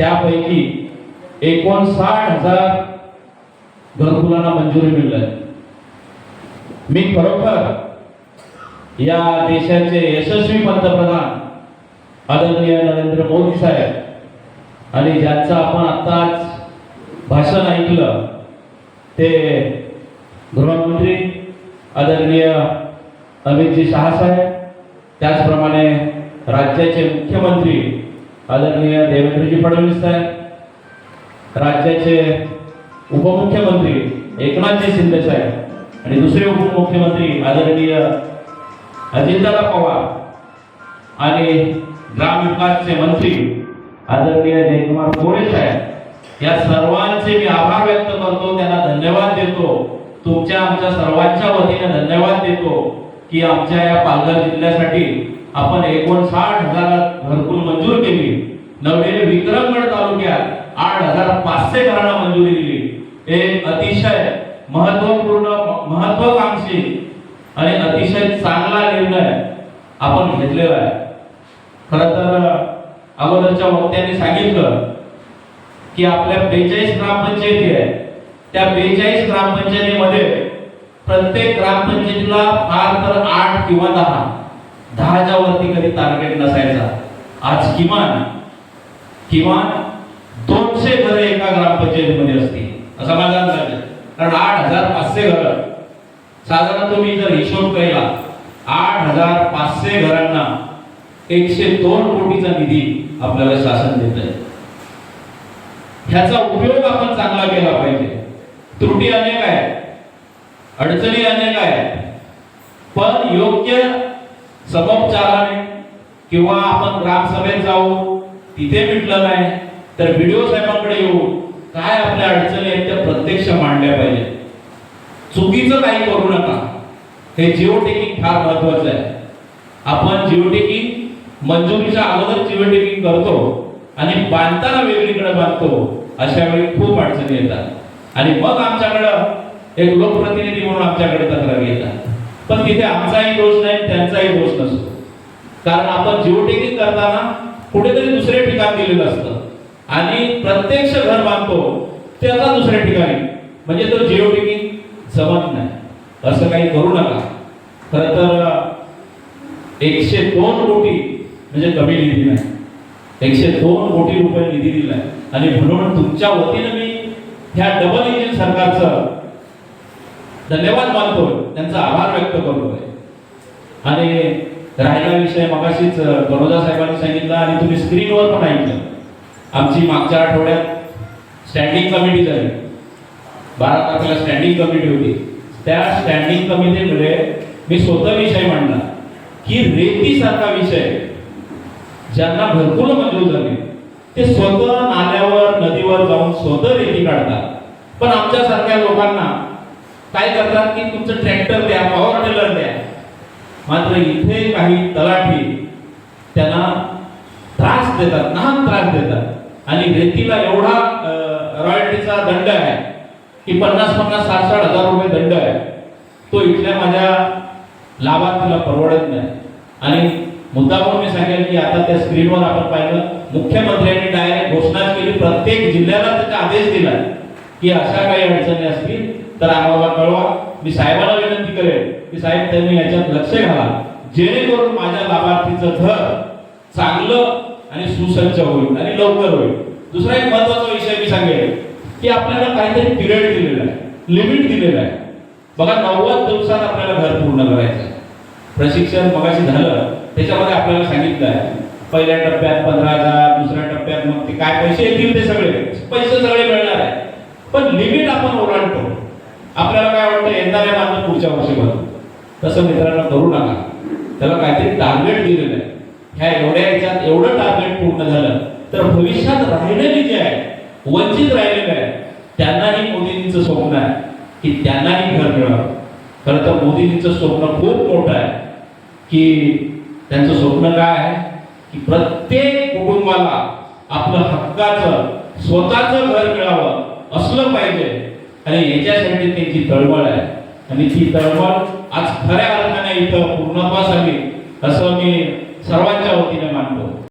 त्यापैकी एकोणसाठ हजार घरकुलांना मंजुरी मिळाली. मी खरोखर या देशाचे यशस्वी पंतप्रधान आदरणीय नरेंद्र मोदी साहेब आणि ज्यांचं आपण आत्ताच भाषण ऐकलं ते गृहमंत्री आदरणीय अमितजी शहा साहेब त्याचप्रमाणे राज्याचे मुख्यमंत्री आदरणीय देवेंद्रजी फडणवीस साहेब राज्याचे उपमुख्यमंत्री एकनाथजी शिंदे साहेब आणि दुसरे उपमुख्यमंत्री आदरणीय अजितदादा पवार आणि ग्रामविकासचे मंत्री आदरणीय जयकुमार गोरे साहेब या सर्वांचे मी आभार व्यक्त करतो त्यांना धन्यवाद देतो. तुमच्या आमच्या सर्वांच्या वतीने धन्यवाद देतो की आमच्या या पालघर जिल्ह्यासाठी आपण एकोणसाठ हजार घर केली विक्रमगड तालुक्यात आठ हजार पाचशे घरांना मंजुरी दिली एक अतिशय महत्त्वपूर्ण महत्वाकांक्षी आणि अतिशय चांगला निर्णय आपण घेतलेला आहे. खर तर अगोदरच्या वक्त्यांनी सांगितलं की आपल्या बेचाळीस ग्रामपंचायती आहे त्या बेचाळीस ग्रामपंचायतीमध्ये प्रत्येक ग्रामपंचायतीला फार तर आठ किंवा दहा. दहाच्या वरती कधी टार्गेट नसायचा. आज किमान किमान दोनशे घरे एका ग्रामपंचायतीमध्ये असतील असा माझा अंदाज आहे. कारण आठ हजार पाचशे घर साधारण तुम्ही जर हिशोब केला आठ हजार पाचशे घरांना एकशे दोन कोटीचा निधी आपल्याला शासन देत आहे. ह्याचा उपयोग आपण चांगला केला पाहिजे. त्रुटी अनेक आहेत अडचणी अनेक आहेत पण योग्य समोपचाराने किंवा आपण ग्रामसभेत जाऊ तिथे मिटलं नाही तर व्हिडिओ साहेबांकडे येऊ काय आपल्या अडचणी आहेत त्या प्रत्यक्ष मांडल्या पाहिजे चुकीचं काही करू नका. हे जिओ टेकिंग फार महत्वाचं आहे. आपण जिओ टेकिंग मंजुरीच्या अगोदर जिओ टेकिंग करतो आणि बांधताना वेगळीकडे बांधतो अशा वेळी खूप अडचणी येतात. आणि मग आमच्याकडं एक लोकप्रतिनिधी म्हणून आमच्याकडे तक्रार येतात. पण तिथे आमचाही दोष नाही त्यांचाही दोष नसतो. कारण आपण जिओ टेकिंग करताना कुठेतरी दुसरे ठिकाण दिलेलं असतं. आणि प्रत्यक्ष घर बांधतो त्याचा दुसऱ्या ठिकाणी. म्हणजे तो जिओ टेकिंग जमत नाही. असं काही करू नका. खर तर एकशे दोन कोटी म्हणजे कमी निधी नाही. एकशे दोन कोटी रुपये निधी दिलाय. आणि म्हणून तुमच्या वतीनं मी ह्या डबल इंजिन सरकारचं धन्यवाद मानतोय. त्यांचा आभार व्यक्त करतोय. आणि राहिला विषय मगाशीच बडोदा साहेबांनी सांगितला आणि तुम्ही स्क्रीनवर पण ऐकलं. आमची मागच्या आठवड्यात स्टँडिंग कमिटी झाली. बारा तारखेला स्टँडिंग कमिटी होती. त्या स्टँडिंग कमिटीमध्ये मी स्वतः विषय मांडला की रेतीसारखा विषय ज्यांना भरपूर मंजूर झाली ते स्वतः नाल्यावर नदीवर जाऊन स्वतः रेती काढतात. पण आमच्यासारख्या लोकांना काय करतात की तुमचं ट्रॅक्टर द्या पॉवर टिलर द्या मात्र इथे काही तलाठी त्यांना त्रास देतात लहान त्रास देतात. आणि रेतीला एवढा रॉयल्टीचा दंड आहे की पन्नास पन्नास साठ साठ हजार रुपये दंड आहे. तो इथल्या माझ्या लाभार्थीला परवडत नाही. आणि मुद्दा म्हणून मी सांगेल की आता त्या स्क्रीनवर आपण पाहिलं मुख्यमंत्र्यांनी डायरेक्ट घोषणा केली प्रत्येक जिल्ह्याला त्याचा आदेश दिला की अशा काही अडचणी असतील तर आम्हाला कळवा. मी साहेबांना विनंती करेन की साहेब त्यांनी याच्यात लक्ष घाला. जेणेकरून माझ्या लाभार्थीचं घर चांगलं आणि सुसज्ज होईल आणि लवकर होईल. दुसरा एक महत्त्वाचा विषय मी सांगेल की आपल्याला काहीतरी पिरियड दिलेला आहे लिमिट दिलेला आहे. बघा नव्वद दिवसात आपल्याला घर पूर्ण करायचं आहे. प्रशिक्षण मगाशी झालं त्याच्यामध्ये आपल्याला सांगितलं आहे. पहिल्या टप्प्यात पंधरा हजार दुसऱ्या टप्प्यात मग ते काय पैसे येतील ते सगळे. पैसे सगळे पण लिमिट आपण ओलांडतो आपल्याला काय वाटतं यंदा नाही बांधलं पुढच्या वर्षी तसं मित्रांनो करू नका. त्याला काहीतरी टार्गेट दिलेलं आहे. ह्या एवढ्या याच्यात एवढं टार्गेट पूर्ण झालं तर भविष्यात राहिलेली जे आहे वंचित राहिलेले आहे त्यांनाही मोदींचं स्वप्न आहे की त्यांनाही घर मिळावं. खरं तर मोदींचं स्वप्न खूप मोठं आहे की त्यांचं स्वप्न काय आहे? की प्रत्येक कुटुंबाला आपलं हक्काचं स्वतःचं घर मिळावं. असलं पाहिजे. आणि याच्यासाठी त्यांची तळमळ आहे आणि ती तळमळ आज खऱ्या अर्थाने इथं पूर्णत्वास आली असं मी सर्वांच्या वतीने मानतो.